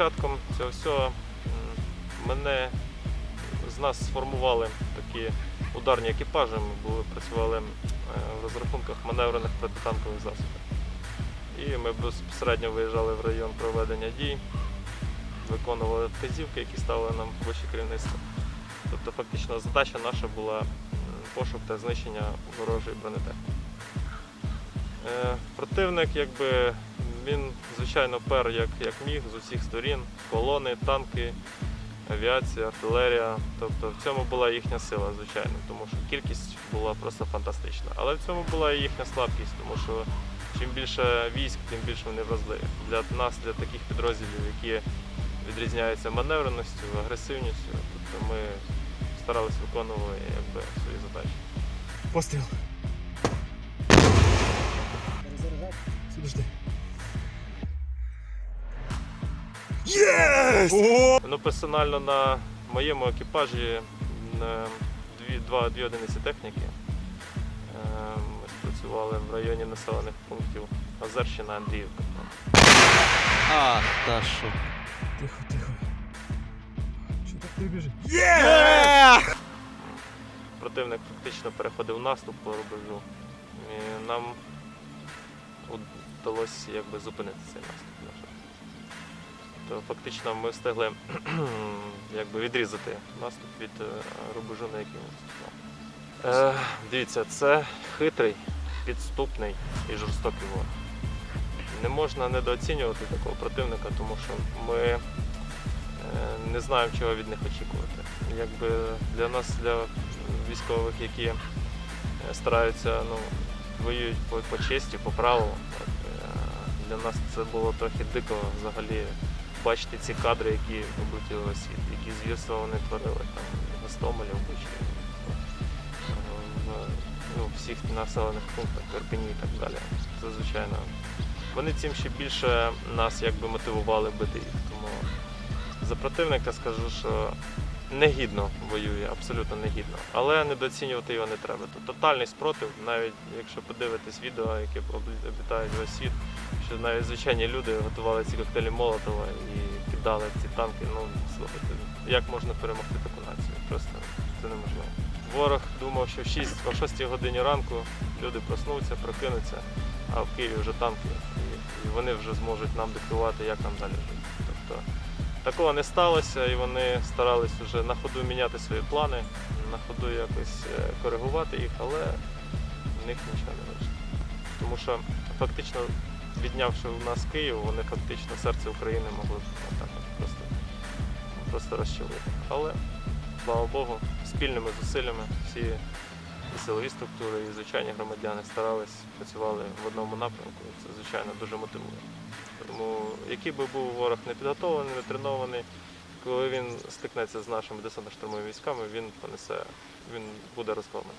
початком цього всього мене з нас сформували такі ударні екіпажі. Ми були, працювали е, в розрахунках маневрених протитанкових засобів. І ми безпосередньо виїжджали в район проведення дій, виконували вказівки, які ставили нам вище керівництво. Тобто фактично задача наша була пошук та знищення ворожої бронетехніки. Е, Противник, якби він, звичайно, пер як, як міг з усіх сторін, колони, танки, авіація, артилерія. Тобто в цьому була їхня сила, звичайно, тому що кількість була просто фантастична. Але в цьому була і їхня слабкість, тому що чим більше військ, тим більше вони вразливі. Для нас, для таких підрозділів, які відрізняються маневреністю, агресивністю, тобто ми старалися виконувати якби, свої задачі. Постріл. Сюди жди. Єс! Ну, персонально на моєму екіпажі дві, два, дві одиниці техніки. Е, Ми спрацювали в районі населених пунктів Озерщина, Андріївка. Ах, та що. Тихо, тихо. Що так ти біжить? Є! Противник фактично переходив наступ по рубежу. І нам вдалося якби зупинити цей наступ. На жаль. То фактично ми встигли якби відрізати наступ від е, рубежу, на який ми вступали. Е, дивіться, це хитрий, підступний і жорстокий ворог. Не можна недооцінювати такого противника, тому що ми е, не знаємо, чого від них очікувати. Якби для нас, для військових, які е, стараються, ну, воюють по, по честі, по правилам. Для нас це було трохи дико взагалі бачити ці кадри, які облетіли світ, які звірства вони творили там Гостомелі, в Бучі, ну, всіх населених пунктах, в Ірпені і так далі. Це звичайно. Вони цим ще більше нас якби мотивували бити їх. Тому за противника скажу, що негідно воює, абсолютно негідно. Але недооцінювати його не треба. Тут тотальний спротив, навіть якщо подивитись відео, яке облітають весь світ, що навіть звичайні люди готували ці коктейлі Молотова і кидали ці танки. Ну, слухайте, як можна перемогти таку націю? Просто це неможливо. Ворог думав, що в 6, о 6 годині ранку люди проснуться, прокинуться, а в Києві вже танки, і вони вже зможуть нам диктувати, як нам далі жити. Тобто Такого не сталося, і вони старались вже на ходу міняти свої плани, на ходу якось е, коригувати їх, але в них нічого не вийшло. Тому що фактично, віднявши у нас Київ, вони фактично серце України могли б отак просто, просто розчавити. Але, слава Богу, спільними зусиллями всі силові структури, і звичайні громадяни старались, працювали в одному напрямку. Це, звичайно, дуже мотивує. Тому який би був ворог не підготовлений, не тренований, коли він стикнеться з нашими десантно-штурмовими військами, він понесе, він буде розгромлений.